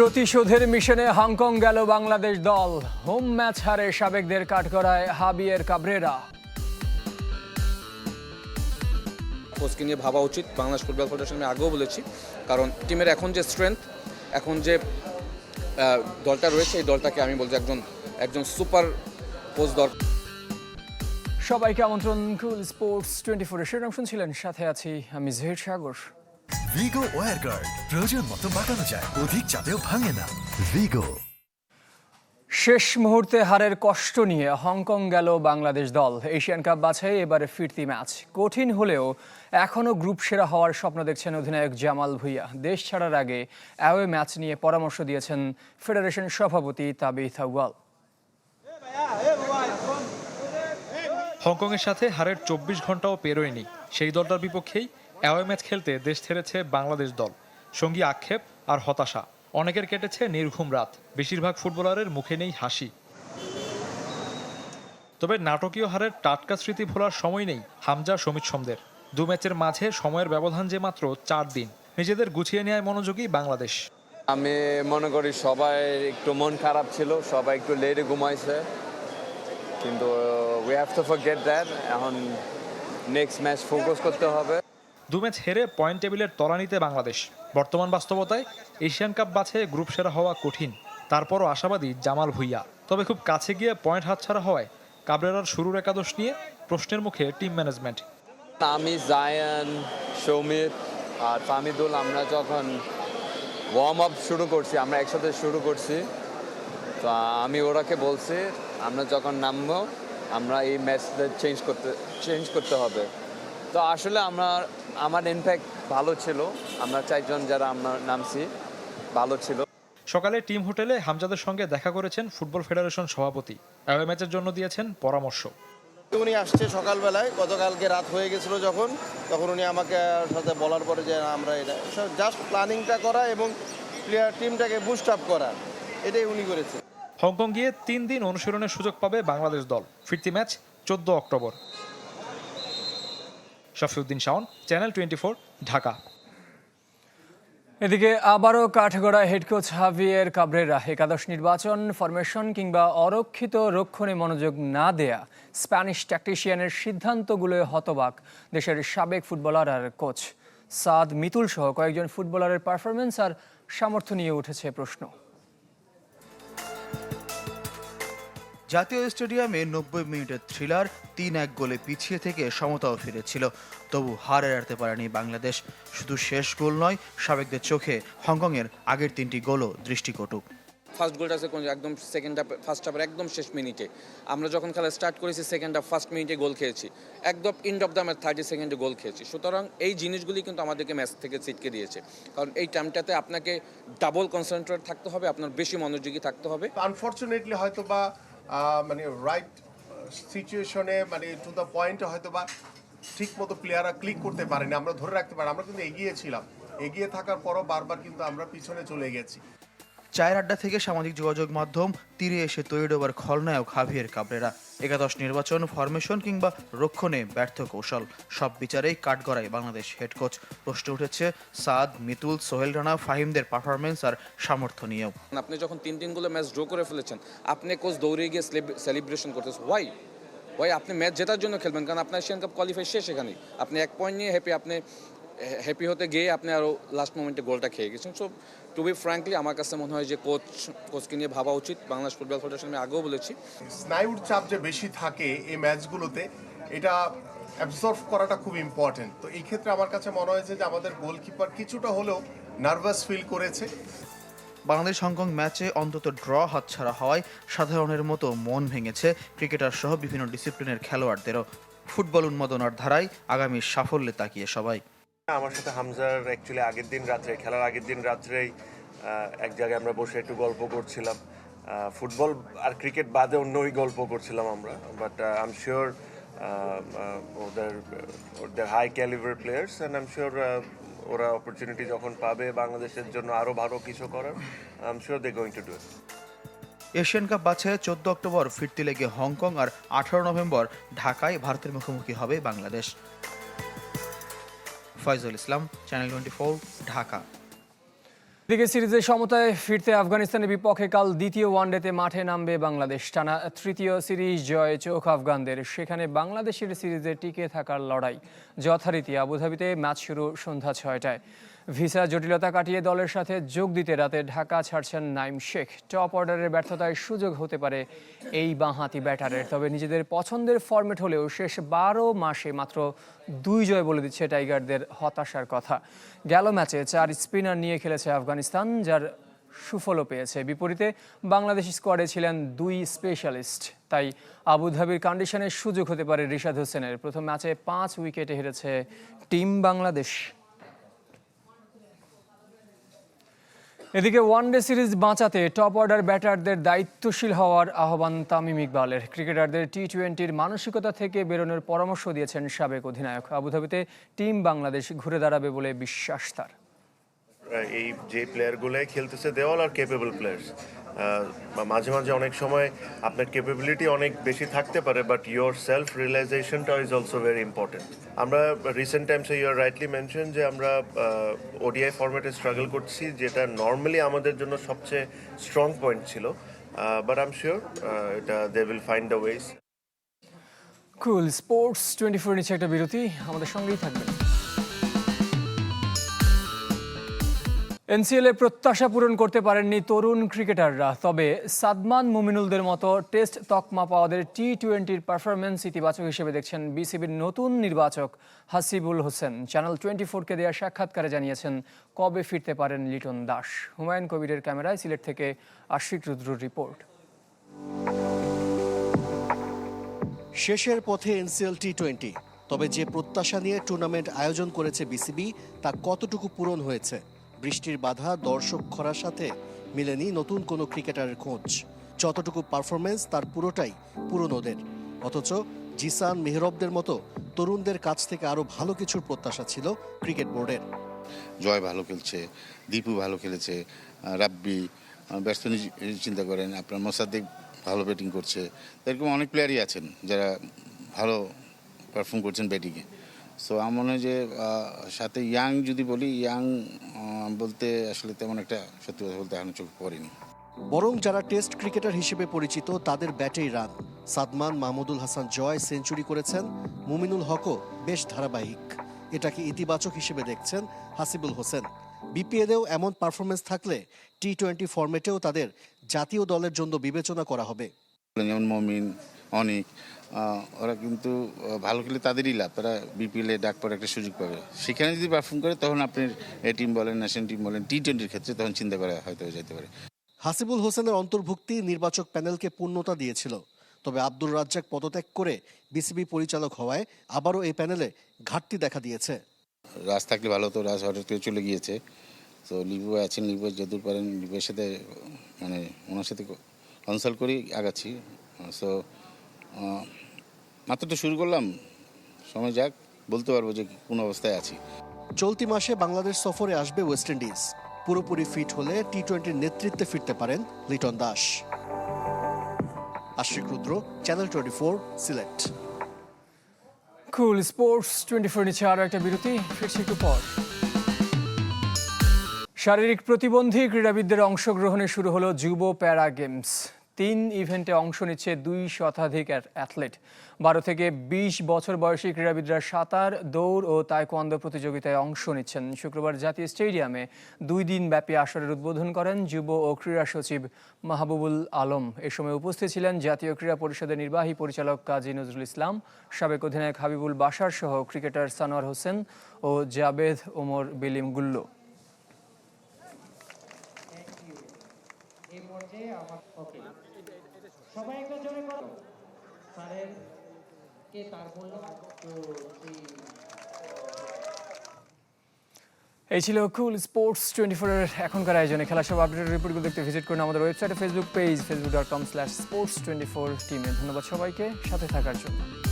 প্রতিশোধের মিশনে হংকং গেল বাংলাদেশ দল। হোম ম্যাচ হারে সাবেকদের কাঠগড়ায় হাবিয়ের কাবরেরা। কোচকে নিয়ে ভাবা উচিত বাংলাদেশ ফুটবল ফেডারেশন আমি আগেও বলেছি। কারণ টিমের এখন যে স্ট্রেংথ এখন যে দলটা রয়েছে এই দলটাকে আমি বলছি একজন একজন সুপার কোচ দরকার সবাইকে আমন্ত্রণ কুল স্পোর্টস টোয়েন্টি ফোর শিরোনাম শুনছিলেন সাথে আছি আমি জহির সাগর। ভিগো ওয়ার গার্ড প্রয়োজন মতো বাঁকানো যায় অধিক চাপেও ভাঙে না। ভিগো শেষ মুহূর্তে হারের কষ্ট নিয়ে হংকং গেল বাংলাদেশ দল। এশিয়ান কাপ বাছাই এবারে ফিরতি ম্যাচ। কঠিন হলেও এখনও গ্রুপ সেরা হওয়ার স্বপ্ন দেখছেন অধিনায়ক জামাল ভুইয়া। দেশ ছাড়ার আগে অ্যাওয়ে ম্যাচ নিয়ে পরামর্শ দিয়েছেন ফেডারেশন সভাপতি তাবিথ আউয়াল। হংকংয়ের সাথে হারের চব্বিশ ঘন্টাও পেরোয়নি। সেই দলটার বিপক্ষেই অ্যাওয়ে ম্যাচ খেলতে দেশ ছেড়েছে বাংলাদেশ দল, সঙ্গী আক্ষেপ আর হতাশা। অনেকের কেটেছে নির্ঘুম রাত, বেশিরভাগ ফুটবলারের মুখে নেই হাসি। তবে নাটকীয় হারের টাটকা স্মৃতি ভোলার সময় নেই হামজা সমিত সোমদের দু ম্যাচের মাঝে সময়ের ব্যবধান যে মাত্র চার দিন, নিজেদের গুছিয়ে নেয় মনোযোগী বাংলাদেশ। আমি মনে করি সবাই একটু মন খারাপ ছিল, সবাই একটু লেটে ঘুমাইছে। কিন্তু we have to forget that এখন নেক্সট ম্যাচ ফোকাস করতে হবে। দু ম্যাচ হেরে পয়েন্ট টেবিলের তলানিতে বাংলাদেশ। বর্তমান বাস্তবতায় এশিয়ান কাপ বাছে গ্রুপ সেরা হওয়া কঠিন। তারপরও আশাবাদী জামাল ভুইয়া। তবে খুব কাছে গিয়ে পয়েন্ট হাতছাড়া হওয়ায় কাবরেরার শুরুর একাদশ নিয়ে প্রশ্নের মুখে টিম ম্যানেজমেন্ট। আমি জায়ান, সৌমিত আর ফামিদুল, আমরা যখন ওয়ার্ম আপ শুরু করছি, আমরা একসাথে শুরু করছি। তো আমি ওরাকে বলছি, আমরা যখন নামবো, আমরা এই ম্যাচটা চেঞ্জ করতে চেঞ্জ করতে হবে। তো আসলে আমার আমার ইম্প্যাক্ট ভালো ছিল। আমরা চারজন যারা আমরা নামছি ভালো ছিল। সকালে টিম হোটেলে হামজাদের সঙ্গে দেখা করেছেন ফুটবল ফেডারেশন সভাপতি। অ্যাওয়ে ম্যাচের জন্য দিয়েছেন পরামর্শ। উনি আসছে সকালবেলায় গতকালকে রাত হয়ে গেছিল যখন তখন উনি আমাকে সাথে বলার পরে যে আমরা এটা জাস্ট প্ল্যানিংটা করা এবং প্লেয়ার টিমটাকে বুস্ট আপ করা এটাই উনি করেছে হংকং গিয়ে তিন দিন অনুশীলনের সুযোগ পাবে বাংলাদেশ দল। ফিরতি ম্যাচ চোদ্দ October. Shafiuddin Shawon channel twenty Dhaka. এদিকে আবারও কাঠগড়ায় হেড কোচ হাভিয়ের কাবরেরা একাদশ নির্বাচন ফরমেশন কিংবা অরক্ষিত রক্ষণে মনোযোগ না দেয়া স্প্যানিশ ট্যাকটিশিয়ানের সিদ্ধান্তগুলোয় হতবাক দেশের সাবেক ফুটবলার আর কোচ সাদ মিতুল সহ কয়েকজন ফুটবলারের পারফরমেন্স আর সামর্থ্য নিয়ে উঠেছে প্রশ্ন। জাতীয় স্টেডিয়ামে নব্বই মিনিটের থ্রিলার তিন এক গোলে পিছিয়ে থেকে সমতাও ফিরেছিল। তবু হার এড়াতে পারেনি বাংলাদেশ। শুধু শেষ গোল নয় সাবেকদের চোখে হংকংয়ের আগের তিনটি গোলও দৃষ্টিকটু। ফার্স্ট গোলটা আছে কোন একদম সেকেন্ড হাফ ফার্স্ট হাফের একদম শেষ মিনিটে। আমরা যখন খেলা স্টার্ট করেছি সেকেন্ড হাফ ফার্স্ট মিনিটে গোল খেয়েছি। একদম end of the match thirty সেকেন্ডে গোল খেয়েছি। সুতরাং এই জিনিসগুলি কিন্তু আমাদেরকে ম্যাচ থেকে ছিটকে দিয়েছে। কারণ এই টাইমটাতে আপনাকে ডাবল কনসেন্ট্রেট থাকতে হবে আপনার বেশি মনোযোগী থাকতে হবে। আনফর্চুনেটলি হয়তো বা মানে রাইট সিচুয়েশনে মানে টু দ্য পয়েন্টে হয়তো বা ঠিক মতো প্লেয়াররা ক্লিক করতে পারেনি। আমরা ধরে রাখতে পারি, আমরা কিন্তু এগিয়েছিলাম এগিয়ে থাকার পরও বারবার কিন্তু আমরা পিছনে চলে গেছি। চায়ের আড্ডা থেকে সামাজিক যোগাযোগ মাধ্যম তীরে এসে তৈরি ডোবার খলনায়ক হাভিয়ের কাবরেরা। একাদশ নির্বাচন ফরমেশন কিংবা রক্ষণে ব্যর্থ কৌশল। সব বিচারেই কাঠগড়ায় বাংলাদেশ হেড কোচ প্রশ্ন উঠেছে, সাদ, মিতুল, সোহেল রানা, ফাহিমদের পারফরমেন্স আর সামর্থ্য নিয়েও। আপনি যখন তিন তিনগুলো ম্যাচ ড্র করে ফেলেছেন, আপনি কোচ দৌড়ে গিয়ে সেলিব্রেশন করতেছেন। ওয়াই ওয়াই আপনি ম্যাচ জেতার জন্য খেলবেন? কারণ আপনার এশিয়ান কাপ কোয়ালিফাই শেষ এখানে আপনি এক পয়েন্ট নিয়ে হ্যাপি আপনি হ্যাপি হতে গিয়ে আপনি আরও লাস্ট মোমেন্টে গোলটা খেয়ে গেছেন। সো টু বি ফ্র্যাঙ্কলি আমার কাছে মনে হয় যে কোচ কোচকে নিয়ে ভাবা উচিত। বাংলাদেশ ফুটবল ফেডারেশন আমি আগেও বলেছি। স্নায়ুর চাপ যে বেশি থাকে এই ম্যাচগুলোতে এটা অ্যাবজর্ভ করাটা খুব ইম্পর্টেন্ট তো এই ক্ষেত্রে আমার কাছে মনে হয়েছে যে আমাদের গোলকিপার কিছুটা হলেও নার্ভাস ফিল করেছে। বাংলাদেশ হংকং ম্যাচে অন্তত ড্র হাতছাড়া হওয়ায় সাধারণের মতো মন ভেঙেছে ক্রিকেটার সহ বিভিন্ন ডিসিপ্লিনের খেলোয়াড়দেরও। ফুটবল উন্মাদনার ধারায় আগামী সাফল্যে তাকিয়ে সবাই। আমার সাথে হামজার অ্যাকচুয়ালি আগের দিন রাত্রে, খেলার আগের দিন রাত্রেই এক জায়গায় আমরা বসে একটু গল্প করছিলাম। ফুটবল আর ক্রিকেট বাদে অন্যই গল্প করছিলাম আমরা বাট আই এম শিওর ওদের ওদের high calibre players and I am sure ওরা অপরচুনিটি যখন পাবে বাংলাদেশের জন্য আরও ভালো কিছু করার I am sure they going to do it Asian cup বাছে চোদ্দ অক্টোবর ফিরতি লেগে হংকং আর আঠারো নভেম্বর ঢাকায় ভারতের মুখোমুখি হবে Bangladesh. Foyzul Islam channel twenty four Dhaka. এদিকে সিরিজের সমতায় ফিরতে আফগানিস্তানের বিপক্ষে কাল দ্বিতীয় ওয়ানডেতে মাঠে নামবে বাংলাদেশ। টানা তৃতীয় সিরিজ জয়ে চোখ আফগানদের। সেখানে বাংলাদেশের সিরিজে টিকে থাকার লড়াই যথারীতি আবুধাবিতে ম্যাচ শুরু সন্ধ্যা ছয়টায়। ভিসা জটিলতা কাটিয়ে দলের সাথে যোগ দিতে রাতে ঢাকা ছাড়ছেন নাইম শেখ। টপ অর্ডারের ব্যর্থতায় সুযোগ হতে পারে এই বাঁহাতি ব্যাটারের। তবে নিজেদের পছন্দের ফরম্যাট হলেও শেষ বারো মাসে মাত্র দুই জয় বলে দিচ্ছে টাইগারদের হতাশার কথা। গেল ম্যাচে চার স্পিনার নিয়ে খেলেছে আফগানিস্তান, যার সুফলও পেয়েছে। বিপরীতে বাংলাদেশ স্কোয়াডে ছিলেন দুই স্পেশালিস্ট। তাই আবুধাবির কন্ডিশনের সুযোগ হতে পারে রিশাদ হোসেনের। প্রথম ম্যাচে পাঁচ উইকেটে হেরেছে টিম বাংলাদেশ। এদিকে ওয়ানডে সিরিজ বাঁচাতে টপ অর্ডার ব্যাটারদের দায়িত্বশীল হওয়ার আহ্বান তামিম ইকবালের। ক্রিকেটারদের টি টোয়েন্টির মানসিকতা থেকে বেরোনোর পরামর্শ দিয়েছেন সাবেক অধিনায়ক। আবুধাবিতে টিম বাংলাদেশ ঘুরে দাঁড়াবে বলে বিশ্বাস তার। এই যে প্লেয়ারগুলো খেলতেছে দেওয়াল আর কেপেবল প্লেয়ার্স মাঝে মাঝে অনেক সময় আপনার ক্যাপাবিলিটি অনেক বেশি থাকতে পারে বাট ইয়োর সেলফ রিয়েলাইজেশনটা ইজ অলসো ভেরি ইম্পর্টেন্ট আমরা রিসেন্ট টাইমসে ইউর রাইটলি মেনশন যে আমরা ওডিআই ফরম্যাটে স্ট্রাগল করছি, যেটা নর্মালি আমাদের জন্য সবচেয়ে স্ট্রং পয়েন্ট ছিল। বাট আই এম শিওর এটা they will find the ways cool sports twenty four নিচে একটা বিরতি, আমাদের সঙ্গেই থাকবেন। এনসিএল এ প্রত্যাশা পূরণ করতে পারেননি তরুণ ক্রিকেটাররা, তবে সাদমান মুমিনুলদের মতো টেস্ট তকমা পাওয়াদের টি টোয়েন্টির পারফরমেন্স ইতিবাচক হিসেবে দেখছেন বিসিবির নতুন নির্বাচক হাসিবুল হোসেন। চ্যানেল টোয়েন্টি ফোরকে দেওয়া সাক্ষাৎকারে জানিয়েছেন, কবে ফিরতে পারেন লিটন দাস? হুমায়ুন কবিরের ক্যামেরায় সিলেট থেকে আশিক রুদ্রুর রিপোর্ট। শেষের পথে এনসিএল টি টোয়েন্টি তবে যে প্রত্যাশা নিয়ে টুর্নামেন্ট আয়োজন করেছে বিসিবি, তা কতটুকু পূরণ হয়েছে? বৃষ্টির বাধা, দর্শক খরার সাথে মিলেনি নতুন কোনো ক্রিকেটারের খোঁজ। যতটুকু পারফরমেন্স তার পুরোটাই পুরনোদের। অথচ জিসান মেহরবদের মতো তরুণদের কাছ থেকে আরও ভালো কিছুর প্রত্যাশা ছিল ক্রিকেট বোর্ডের। জয় ভালো খেলছে, দীপু ভালো খেলেছে রাব্বি ব্যাটসম্যান চিন্তা করেন, আপনার মোসাদ্দিক ভালো ব্যাটিং করছে। এরকম অনেক প্লেয়ারই আছেন যারা ভালো পারফর্ম করছেন ব্যাটিংয়ে সো আমার মনে হয় যে সাথে ইয়াং যদি বলি ইয়াং বলতে আসলে তেমন একটা সত্যি কথা বলতে এখনও চোখ পড়েনি। বরং যারা টেস্ট ক্রিকেটার হিসেবে পরিচিত তাদের ব্যাটেই রান। সাদমান মাহমুদুল হাসান জয় সেঞ্চুরি করেছেন। মুমিনুল হকও বেশ ধারাবাহিক। এটাকে ইতিবাচক হিসেবে দেখছেন হাসিবুল হোসেন। বিপিএলেও এমন পারফরমেন্স থাকলে টি টোয়েন্টি ফরম্যাটেও তাদের জাতীয় দলের জন্য বিবেচনা করা হবে। যেমন মমিন অনেক ওরা কিন্তু ভালো খেলে তাদেরই লাভ। তারা বিপিএলে ডাক পরে একটা সুযোগ পাবে। সেখানে যদি পারফর্ম করে তখন আপনি এ টিম বলেন ন্যাশনাল টিম বলেন টি টোয়েন্টির ক্ষেত্রে তখন চিন্তা করা হয়তো যেতে পারে। হাসিবুল হোসেনের অন্তর্ভুক্তি নির্বাচক প্যানেলকে পূর্ণতা দিয়েছিল। তবে আব্দুর রাজ্জাক পদত্যাগ করে বিসিবি পরিচালক হওয়ায় আবারও এই প্যানেলে ঘাটতি দেখা দিয়েছে। রাজ থাকলে ভালো হতো রাজ হঠাৎ করে চলে গিয়েছে। তো লিপু আছেন লিপু যতদূর পারেন লিপুর সাথে মানে ওনার সাথে কনসাল্ট করেই আগাচ্ছি। সো মাত্র তো শুরু করলাম। সময় যাক বলতে পারব যে কোন অবস্থায় আছি। চলতি মাসে বাংলাদেশ সফরে আসবে ওয়েস্ট ইন্ডিজ। পুরোপুরি ফিট হলে টি টোয়েন্টির নেতৃত্বে ফিরতে পারেন Liton Das. Ashik Rudra channel twenty four Sylhet. Cool sports twenty four নিচে আরও একটা বিরতি ফিরছি একটু পর। শারীরিক প্রতিবন্ধী ক্রীড়াবিদদের অংশগ্রহণে শুরু হলো যুব প্যারা গেমস। তিন ইভেন্টে অংশ নিচ্ছে দুই শতাধিক অ্যাথলেট। বারো থেকে বিশ বছর বয়সী ক্রীড়াবিদরা সাঁতার, দৌড় ও তাইকোয়ান্দো প্রতিযোগিতায় অংশ নিচ্ছেন। শুক্রবার জাতীয় স্টেডিয়ামে দুই দিন ব্যাপী আসরের উদ্বোধন করেন যুব ও ক্রীড়া সচিব মাহবুবুল আলম। এ সময় উপস্থিত ছিলেন জাতীয় ক্রীড়া পরিষদের নির্বাহী পরিচালক কাজী নজরুল ইসলাম, সাবেক অধিনায়ক হাবিবুল বাশার সহ ক্রিকেটার সানোয়ার হোসেন ও জাবেদ ওমর বিলিম গুল্লো। এই ছিল কুল স্পোর্টস টোয়েন্টি ফোরের এখনকার আয়োজনে। খেলা সব আপডেটের রিপোর্টগুলো দেখতে ভিজিট করুন আমাদের ওয়েবসাইটে Facebook page Facebook dot com slash sports twenty four টিমে ধন্যবাদ সবাইকে সাথে থাকার জন্য।